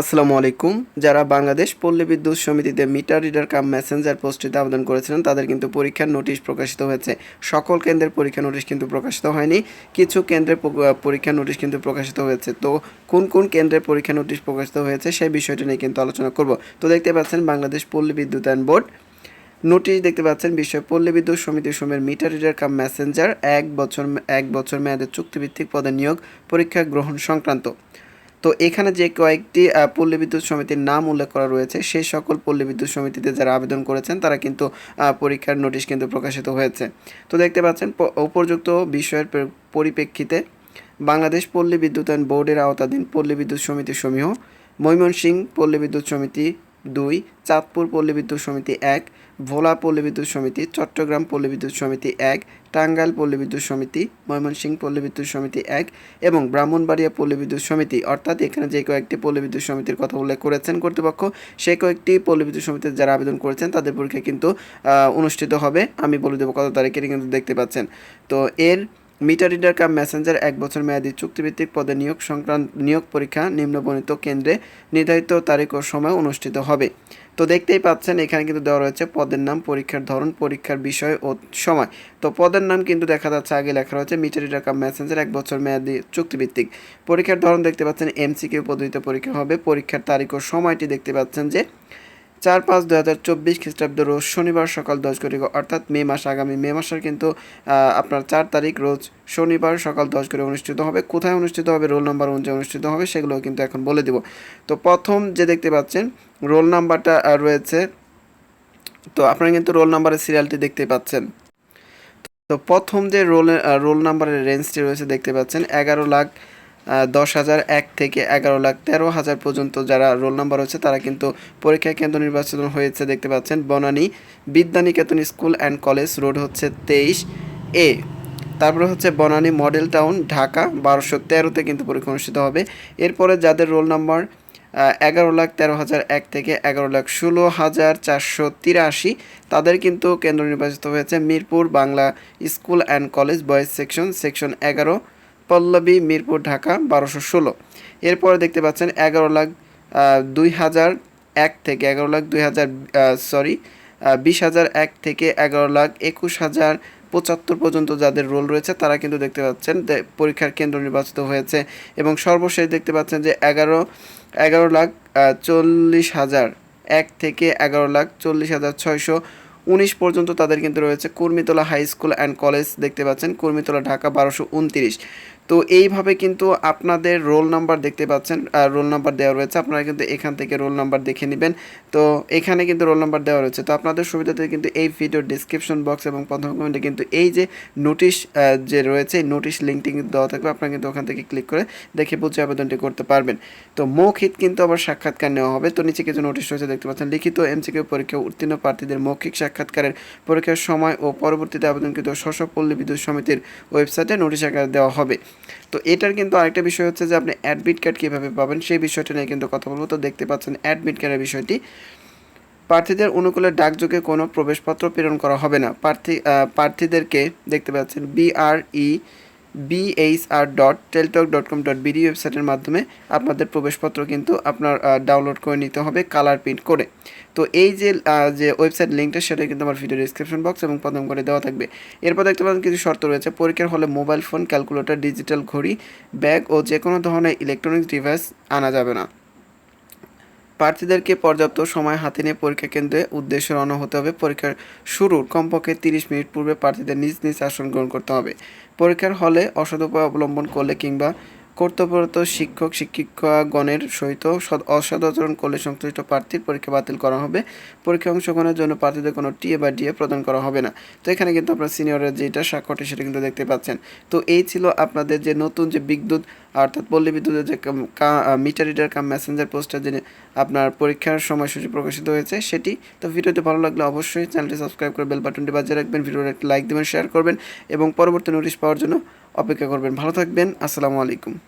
আসসালামু আলাইকুম। যারা বাংলাদেশ পল্লী বিদ্যুৎ সমিতিতে মিটার রিডার কাম মেসেঞ্জার পোস্টটিতে আবেদন করেছিলেন, তাদের কিন্তু পরীক্ষার নোটিশ প্রকাশিত হয়েছে। সকল কেন্দ্রের পরীক্ষা নোটিশ কিন্তু প্রকাশিত হয়নি। কিছু কেন্দ্রের পরীক্ষা নোটিশ কিন্তু প্রকাশিত হয়েছে। তো কোন কোন কেন্দ্রের পরীক্ষা নোটিশ প্রকাশিত হয়েছে, সেই বিষয়টি নিয়ে কিন্তু আলোচনা করব। তো দেখতে পাচ্ছেন বাংলাদেশ পল্লী বিদ্যুতায়ন বোর্ড নোটিশ দেখতে পাচ্ছেন বিষয়, পল্লী বিদ্যুৎ সমিতি সময়ের মিটার রিডার কাম মেসেঞ্জার এক বছর এক বছর মেয়াদের চুক্তিভিত্তিক পদে নিয়োগ পরীক্ষা গ্রহণ সংক্রান্ত। তো এখানে যে কয়েকটি পল্লী বিদ্যুৎ সমিতির নাম উল্লেখ করা রয়েছে, সেই সকল পল্লী বিদ্যুৎ সমিতিতে যারা আবেদন করেছেন, তারা কিন্তু পরীক্ষার নোটিশ কিন্তু প্রকাশিত হয়েছে। তো দেখতে পাচ্ছেন উপযুক্ত বিষয়ের পরিপ্রেক্ষিতে বাংলাদেশ পল্লী বিদ্যুতায়ন বোর্ডের আওতাধীন পল্লী বিদ্যুৎ সমিতি সমূহ ময়মনসিংহ পল্লী বিদ্যুৎ সমিতি দুই, চাঁদপুর পল্লী বিদ্যুৎ সমিতি এক, ভোলা পল্লী বিদ্যুৎ সমিতি, চট্টগ্রাম পল্লী বিদ্যুৎ সমিতি এক, টাঙ্গাইল পল্লী বিদ্যুৎ সমিতি, ময়মনসিংহ পল্লী বিদ্যুৎ সমিতি এক এবং ব্রাহ্মণবাড়িয়া পল্লী বিদ্যুৎ সমিতি, অর্থাৎ এখানে যে কয়েকটি পল্লী বিদ্যুৎ সমিতির কথা উল্লেখ করেছেন কর্তৃপক্ষ সেই কয়েকটি পল্লী বিদ্যুৎ সমিতিতে যারা আবেদন করেছেন তাদের পরীক্ষা কিন্তু অনুষ্ঠিত হবে। আমি বলে দেবো কত তারিখে কিন্তু দেখতে পাচ্ছেন। তো এর মিটার রিডার কাম মেসেঞ্জার এক বছর মেয়াদী চুক্তিভিত্তিক পদে নিয়োগ সংক্রান্ত নিয়োগ পরীক্ষা নিম্নবর্ণিত কেন্দ্রে নির্ধারিত তারিখ ও সময় অনুষ্ঠিত হবে। তো দেখতেই পাচ্ছেন, এখানে কিন্তু দেওয়া রয়েছে পদের নাম, পরীক্ষার ধরন, পরীক্ষার বিষয় ও সময়। তো পদের নাম কিন্তু দেখা যাচ্ছে, আগে লেখা রয়েছে মিটার রিডার কাম মেসেঞ্জার এক বছর মেয়াদী চুক্তিভিত্তিক। পরীক্ষার ধরন দেখতে পাচ্ছেন, এমসিকিউ পদ্ধতিতে পরীক্ষা হবে। পরীক্ষার তারিখ ও সময়টি দেখতে পাচ্ছেন যে চার পাঁচ দু হাজার চব্বিশ খ্রিস্টাব্দ রোজ শনিবার সকাল দশ ঘড়ি অর্থাৎ মে মাস আগামী মে মাসের কিন্তু আপনার চার তারিখ রোজ শনিবার সকাল দশ ঘড়ি অনুষ্ঠিত হবে। কোথায় অনুষ্ঠিত হবে? রোল নাম্বার অনুযায়ী অনুষ্ঠিত হবে সেগুলো কিন্তু এখন বলে দিব। তো প্রথম যে দেখতে পাচ্ছেন, রোল নাম্বারটা রয়েছে। তো আপনারা কিন্তু রোল নাম্বারের সিরিয়ালটি দেখতে পাচ্ছেন। তো প্রথম যে রোল রোল নাম্বারের রেঞ্জটি রয়েছে দেখতে পাচ্ছেন, এগারো লাখ দশ হাজার এক থেকে এগারো লাখ তেরো হাজার পর্যন্ত যারা রোল নাম্বার হচ্ছে তারা কিন্তু পরীক্ষা কেন্দ্র নির্বাচন হয়েছে, দেখতে পাচ্ছেন। Banani Vidyaniketan school and college road হচ্ছে তেইশ এ। তারপরে হচ্ছে বনানী মডেল টাউন ঢাকা, বারোশো তেরোতে কিন্তু পরীক্ষা অনুষ্ঠিত হবে। এরপরে যাদের রোল নাম্বার এগারো লাখ তেরো হাজার এক থেকে এগারো লাখ ষোলো হাজার চারশো তিরাশি, তাদের কিন্তু কেন্দ্র নির্বাচিত হয়েছে Mirpur Bangla school and college boys section section এগারো। পল্লবী, মিরপুর, ঢাকা, বারোশো ষোলো। এরপরে দেখতে পাচ্ছেন এগারো লাখ দুই হাজার এক থেকে এগারো লাখ, দুই হাজার সরি বিশ হাজার এক থেকে এগারো লাখ একুশ হাজার পঁচাত্তর পর্যন্ত যাদের রোল রয়েছে, তারা কিন্তু দেখতে পাচ্ছেন পরীক্ষার কেন্দ্র নির্বাচিত হয়েছে। এবং সর্বশেষ দেখতে পাচ্ছেন যে এগারো এগারো লাখ চল্লিশ হাজার এক থেকে এগারো লাখ চল্লিশ হাজার ছয়শো উনিশ পর্যন্ত তাদের কিন্তু রয়েছে Kurmitola high school and college. দেখতে পাচ্ছেন কুর্মিতলা, ঢাকা, বারোশো উনতিরিশ। তো এইভাবে কিন্তু আপনাদের রোল নাম্বার দেখতে পাচ্ছেন রোল নাম্বার দেওয়া রয়েছে। আপনারা কিন্তু এখান থেকে রোল নাম্বার দেখে নেবেন। তো এখানে কিন্তু রোল নাম্বার দেওয়া রয়েছে। তো আপনাদের সুবিধাতে কিন্তু এই ভিডিওর ডিসক্রিপশন বক্স এবং প্রথম কমেন্টে কিন্তু এই যে নোটিশ যে রয়েছে নোটিশ লিঙ্কটি কিন্তু দেওয়া থাকবে। আপনারা কিন্তু ওখান থেকে ক্লিক করে দেখে বুঝে আবেদনটি করতে পারবেন। তো মৌখিক কিন্তু আবার সাক্ষাৎকার নেওয়া হবে। তো নিচে কিছু নোটিশ রয়েছে দেখতে পাচ্ছেন। লিখিত এমসিকিউ পরীক্ষা উত্তীর্ণ প্রার্থীদের মৌখিক সাক্ষাৎকারের পরীক্ষার সময় ও পরবর্তীতে আবেদনকৃত স্ব পল্লী বিদ্যুৎ সমিতির ওয়েবসাইটে নোটিশ আকারে দেওয়া হবে। তো এটার কিন্তু আরেকটা বিষয় হচ্ছে যে আপনি অ্যাডমিট কার্ড কীভাবে পাবেন সেই বিষয়টা নিয়ে কিন্তু কথা বলব। তো দেখতে পাচ্ছেন অ্যাডমিট কার্ডের বিষয়টি। প্রার্থীদের অনুকূলে ডাকযোগে কোনো প্রবেশপত্র প্রেরণ করা হবে না। প্রার্থী প্রার্থীদেরকে দেখতে পাচ্ছেন BRE BHR dot Teletalk dot com dot BD ওয়েবসাইটের মাধ্যমে আপনাদের প্রবেশপত্র কিন্তু আপনার ডাউনলোড করে নিতে হবে কালার প্রিন্ট করে। তো এই যে যে ওয়েবসাইট লিঙ্কটা সেটা কিন্তু আমার ভিডিও ডিসক্রিপশন বক্স এবং প্রথম করে দেওয়া থাকবে। এরপর দেখতে পাচ্ছেন কিছু শর্ত রয়েছে। পরীক্ষার হলে মোবাইল ফোন ক্যালকুলেটর ডিজিটাল ঘড়ি ব্যাগ ও যে কোনো ধরনের ইলেকট্রনিক্স ডিভাইস আনা যাবে না। প্রার্থীদেরকে পর্যাপ্ত সময় হাতে নিয়ে পরীক্ষা কেন্দ্রে উদ্দেশ্যে রওনা হতে হবে। পরীক্ষার শুরুর কমপক্ষে তিরিশ মিনিট পূর্বে প্রার্থীদের নিজ নিজ আসন গ্রহণ করতে হবে। পরীক্ষার হলে অসদুপায় অবলম্বন করলে কিংবা কর্তব্যরত শিক্ষক, শিক্ষিকাগণের সহিত সদ- অসদাচরণ করলে সংশ্লিষ্ট প্রার্থীর পরীক্ষা বাতিল করা হবে। পরীক্ষা অংশগ্রহণের জন্য প্রার্থীদের কোনো টিএ বা ডিএ প্রদান করা হবে না। তো এখানে কিন্তু আপনার সিনিয়রের যেটা স্বাক্ষরটি সেটা কিন্তু দেখতে পাচ্ছেন। তো এই ছিল আপনাদের যে নতুন যে বিদ্যুৎ, অর্থাৎ পল্লী বিদ্যুতের যে মিটার রিডার কাম মেসেঞ্জার পোস্টার যে আপনার পরীক্ষার সময়সূচি প্রকাশিত হয়েছে, সেটি তো ভিডিওটি ভালো লাগলে অবশ্যই চ্যানেলটি সাবস্ক্রাইব করে বেল বাটনটি বাজিয়ে রাখবেন, ভিডিওর একটা লাইক দেবেন, শেয়ার করবেন এবং পরবর্তী নোটিশ পাওয়ার জন্য অপেক্ষা করবেন। ভালো থাকবেন, আসসালামু আলাইকুম।